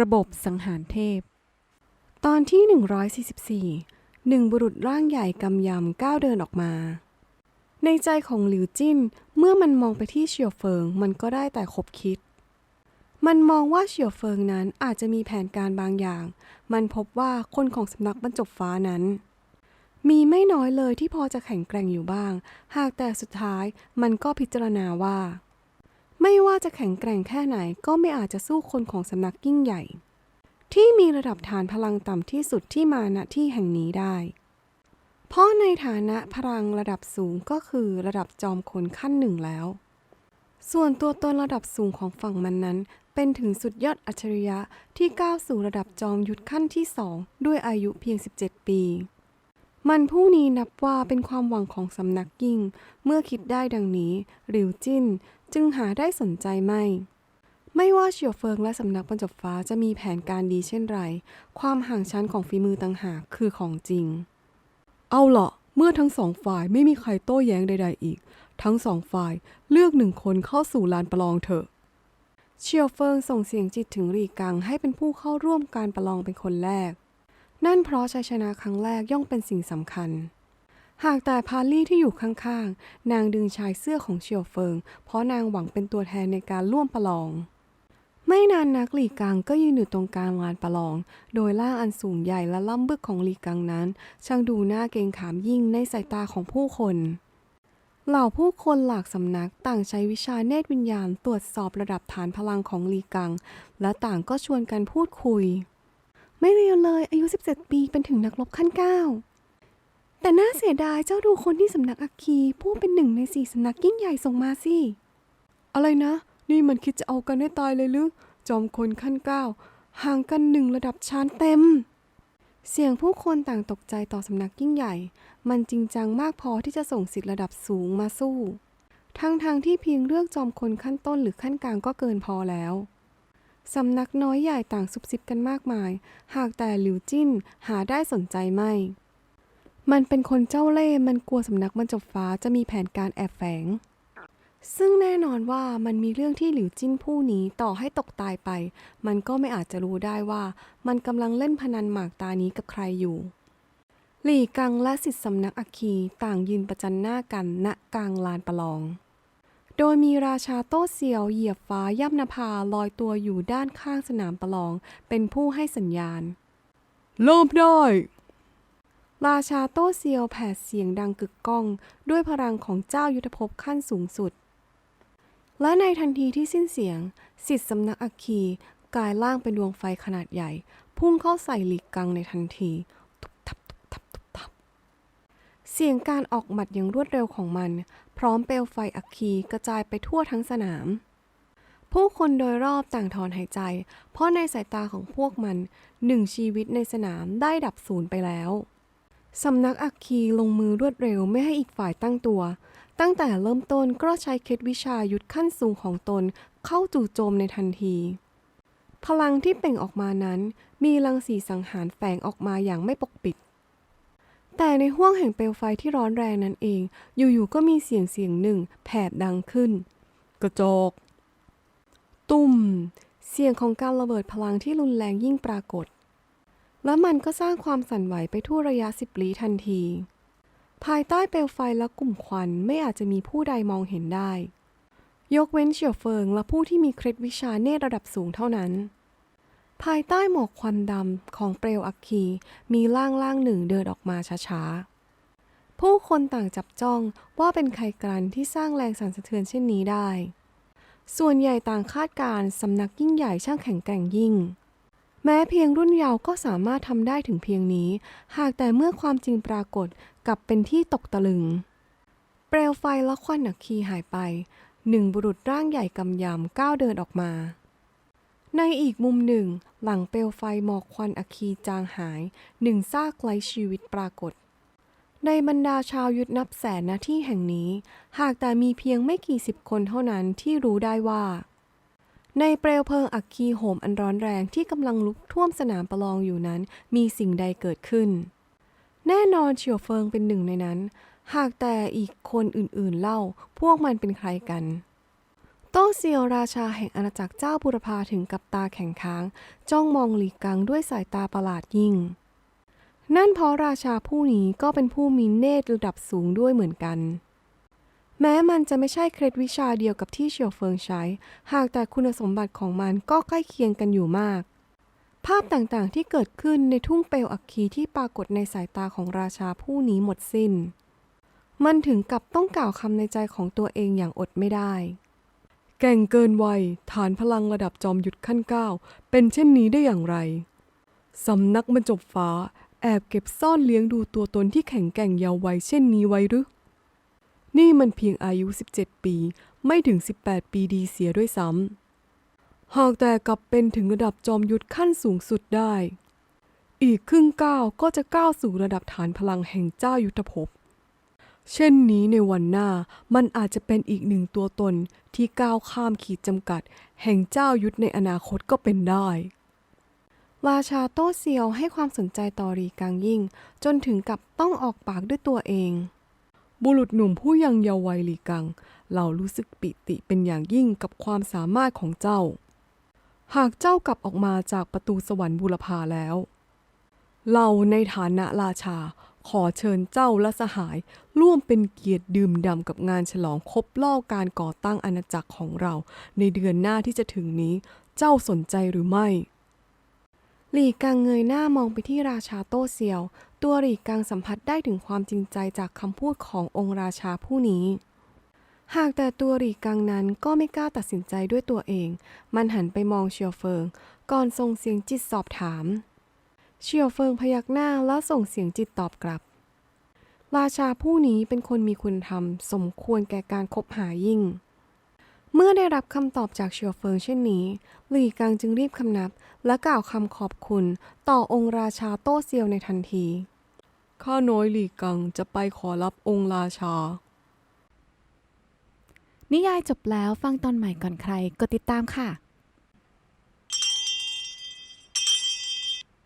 ระบบสังหารเทพ ตอนที่ 144 หนึ่งบุรุษร่างใหญ่กำยำก้าวเดินออกมา ในใจของหลิวจิ้นเมื่อมันมองไปที่เฉียวเฟิงมันก็ได้แต่คบคิด มันมองว่าเฉียวเฟิงนั้นอาจจะมีแผนการบางอย่าง มันพบว่าคนของสำนักบรรจบฟ้านั้น มีไม่น้อยเลยที่พอจะแข็งแกร่งอยู่บ้าง หากแต่สุดท้ายมันก็พิจารณาว่า ไม่ว่าจะแข็งแกร่งแค่ไหนก็ไม่อาจจะสู้คนของสำนักยิ่งใหญ่ ที่มีระดับฐานพลังต่ำที่สุดที่มาณที่แห่งนี้ได้ เพราะในฐานะพลังระดับสูงก็คือระดับจอมคนขั้นหนึ่งแล้ว ส่วนตัวตนระดับสูงของฝั่งมันนั้น เป็นถึงสุดยอดอัจฉริยะที่ก้าวสู่ระดับจอมยุทธขั้นที่สองด้วยอายุเพียง 17 ปีมันผู้นี้นับว่าเป็นความหวังของสำนักยิ่ง เมื่อคิดได้ดังนี้ หลิวจิ้น จึงหาได้สนใจไม่ ไม่ว่าเฉียวเฟิงและสำนักบรรจบฟ้าจะมีแผนการดีเช่นไร ความห่างชั้นของฝีมือต่างหากคือของจริง เอาล่ะ เมื่อทั้งสองฝ่ายไม่มีใครโต้แย้งใด ๆ อีก ทั้งสองฝ่ายเลือกหนึ่งคนเข้าสู่ลานประลองเถอะเชียวเฟิงส่งเสียงจิตถึงหลีกังให้เป็นผู้เข้าร่วมการประลองเป็นคนแรก นั่นเพราะชัยชนะครั้งแรกย่อมเป็นสิ่งสำคัญ หากแต่พาลี่ที่อยู่ข้างๆ นางดึงชายเสื้อของเชียวเฟิง เพราะนางหวังเป็นตัวแทนในการร่วมประลอง ไม่นานนักหลีกังก็ยืนอยู่ตรงกลางลานประลอง โดยร่างอันสูงใหญ่และล่ำบึกของหลีกังนั้น ช่างดูน่าเกรงขามยิ่งในสายตาของผู้คนเหล่าผู้คนหลากสำนักต่างใช้วิชาเนตรวิญญาณตรวจสอบระดับฐานพลังของลีกัง และต่างก็ชวนกันพูดคุย ไม่เรียวเลยอายุ 17 ปีเป็นถึงนักรบขั้นเก้า แต่น่าเสียดายเจ้าดูคนที่สำนักอัคคีผู้เป็นหนึ่งในสี่สำนักยิ่งใหญ่ส่งมาสิ อะไรนะ นี่มันคิดจะเอากันให้ตายเลยหรือ จอมคนขั้นเก้าห่างกันหนึ่งระดับชานเต็ม เสียงผู้คนต่างตกใจต่อสำนักยิ่งใหญ่ มันจริงจังมากพอที่จะส่งสิทธิ์ระดับสูงมาสู้ ทั้งทางๆที่เพียงเลือกจอมคนขั้นต้นหรือขั้นกลางก็เกินพอแล้วสำนักน้อยใหญ่ต่างซุบซิบกันมากมาย หากแต่หลิวจิ้นหาได้สนใจไม่ มันเป็นคนเจ้าเล่ห์มันกลัวสำนักบรรจบฟ้าจะมีแผนการแอบแฝง ซึ่งแน่นอนว่ามันมีเรื่องที่หลิวจิ้นผู้นี้ต่อให้ตกตายไป มันก็ไม่อาจจะรู้ได้ว่า มันกำลังเล่นพนันหมากตานี้กับใครอยู่ หลี่กังและสิทธิสำนักอัคคีต่างยืนประจันหน้ากันณกลางลานประลอง โดยมีราชาโต้เซียวเหยียบฟ้าย่ำนภาลอยตัวอยู่ด้านข้างสนามประลอง เป็นผู้ให้สัญญาณ เริ่มได้ ราชาโต้เซียวแผดเสียงดังกึกก้อง ด้วยพลังของเจ้ายุทธภพขั้นสูงสุด และในทันทีที่สิ้นเสียง สิทธิสำนักอัคคีกลายร่างเป็นดวงไฟขนาดใหญ่ พุ่งเข้าใส่หลีกกังในทันที ทุบทับทุบทับทุบทับเสียงการออกหมัดอย่างรวดเร็วของมัน พร้อมเปลวไฟอัคคีกระจายไปทั่วทั้งสนาม ผู้คนโดยรอบต่างถอนหายใจ เพราะในสายตาของพวกมันหนึ่งชีวิตในสนามได้ดับสูญไปแล้ว สำนักอัคคีลงมือรวดเร็วไม่ให้อีกฝ่ายตั้งตัว ตั้งแต่เริ่มต้นก็ใช้เคล็ดวิชายุทธขั้นสูงของตนเข้าจู่โจมในทันที พลังที่เปล่งออกมานั้น มีรังสีสังหารแฝงออกมาอย่างไม่ปกปิด แต่ในห้วงแห่งเปลวไฟที่ร้อนแรงนั้นเอง อยู่ๆก็มีเสียงเสียงหนึ่งแผดดังขึ้น กระจก ตุ่ม เสียงของการระเบิดพลังที่รุนแรงยิ่งปรากฏ และมันก็สร้างความสั่นไหวไปทั่วระยะสิบลี้ทันที ภายใต้เปลวไฟและกลุ่มควันไม่อาจจะมีผู้ใดมองเห็นได้ ยกเว้นเฉียวเฟิงและผู้ที่มีเคล็ดวิชาเนตรระดับสูงเท่านั้น ภายใต้หมอกควันดำของเปลวอัคคีมีร่างร่างหนึ่งเดินออกมาช้าๆ ผู้คนต่างจับจ้องว่าเป็นใครกันที่สร้างแรงสั่นสะเทือนเช่นนี้ได้ ส่วนใหญ่ต่างคาดการณ์สำนักยิ่งใหญ่ช่างแข็งแกร่งยิ่ง แม้เพียงรุ่นเยาว์ก็สามารถทำได้ถึงเพียงนี้ หากแต่เมื่อความจริงปรากฏกลับเป็นที่ตกตะลึง เปลวไฟและควันอัคคีหายไปหนึ่งบุรุษร่างใหญ่กำยำก้าวเดินออกมา ในอีกมุมหนึ่ง หลังเปลวไฟหมอกควันอัคคีจางหายหนึ่งซากไร้ชีวิตปรากฏ ในบรรดาชาวยุทธนับแสนณที่แห่งนี้ หากแต่มีเพียงไม่กี่สิบคนเท่านั้นที่รู้ได้ว่า ในเปลวเพลิงอัคคีโหมอันร้อนแรงที่กำลังลุกท่วมสนามประลองอยู่นั้น มีสิ่งใดเกิดขึ้น แน่นอนเฉียวเฟิงเป็นหนึ่งในนั้น หากแต่อีกคนอื่นๆเล่าพวกมันเป็นใครกัน โต้เซียวราชาแห่งอาณาจักรเจ้าบุรพาถึงกับตาแข็งค้าง จ้องมองหลีกังด้วยสายตาประหลาดยิ่ง นั่นเพราะราชาผู้นี้ก็เป็นผู้มีเนตรระดับสูงด้วยเหมือนกัน แม้มันจะไม่ใช่เคล็ดวิชาเดียวกับที่เฉียวเฟิงใช้ หากแต่คุณสมบัติของมันก็ใกล้เคียงกันอยู่มาก ภาพต่างๆที่เกิดขึ้นในทุ่งเปลวอัคคีที่ปรากฏในสายตาของราชาผู้นี้หมดสิ้น มันถึงกับต้องกล่าวคำในใจของตัวเองอย่างอดไม่ได้ แก่งเกินวัย ฐานพลังระดับจอมหยุทธขั้นเก้าเป็นเช่นนี้ได้อย่างไรสำนักบรรจบฟ้า แอบเก็บซ่อนเลี้ยงดูตัวตนที่แข็งแกร่งเยาว์วัยเช่นนี้ไว้หรือ นี่มันเพียงอายุ 17 ปี ไม่ถึง 18 ปีดีเสียด้วยซ้ำ หากแต่กลับเป็นถึงระดับจอมยุทธขั้นสูงสุดได้ อีกครึ่งก้าวก็จะก้าวสู่ระดับฐานพลังแห่งเจ้ายุทธภพ เช่นนี้ในวันหน้ามันอาจจะเป็นอีกหนึ่งตัวตนที่ก้าวข้ามขีดจำกัด แห่งเจ้ายุทธในอนาคตก็เป็นได้ราชาโต้เซียวให้ความสนใจต่อรีกังยิ่ง จนถึงกับต้องออกปากด้วยตัวเอง บุรุษหนุ่มผู้ยังเยาว์วัยลีกัง เรารู้สึกปิติเป็นอย่างยิ่งกับความสามารถของเจ้า หากเจ้ากลับออกมาจากประตูสวรรค์บุรพาแล้ว เราในฐานะราชาขอเชิญเจ้าและสหายร่วมเป็นเกียรติดื่มด่ำกับงานฉลองครบรอบการก่อตั้งอาณาจักรของเรา ในเดือนหน้าที่จะถึงนี้ เจ้าสนใจหรือไม่ หลีกังเงยหน้ามองไปที่ราชาโต้เซียว ตัวหลี่กังสัมผัสได้ถึงความจริงใจจากคำพูดขององค์ราชาผู้นี้ หากแต่ตัวหลี่กังนั้นก็ไม่กล้าตัดสินใจด้วยตัวเอง มันหันไปมองเชียวเฟิง ก่อนส่งเสียงจิตสอบถาม เชียวเฟิงพยักหน้าแล้วส่งเสียงจิตตอบกลับ ราชาผู้นี้เป็นคนมีคุณธรรม สมควรแก่การคบหายิ่งเมื่อได้รับคำตอบจากเชียวเฟิงเช่นนี้ หลี่กังจึงรีบคำนับ และกล่าวคำขอบคุณ ต่อองค์ราชาโต้เซียวในทันที ข้าน้อยหลีกังจะไปขอรับองค์ราชา นิยายจบแล้วฟังตอนใหม่ก่อนใครกดติดตามค่ะ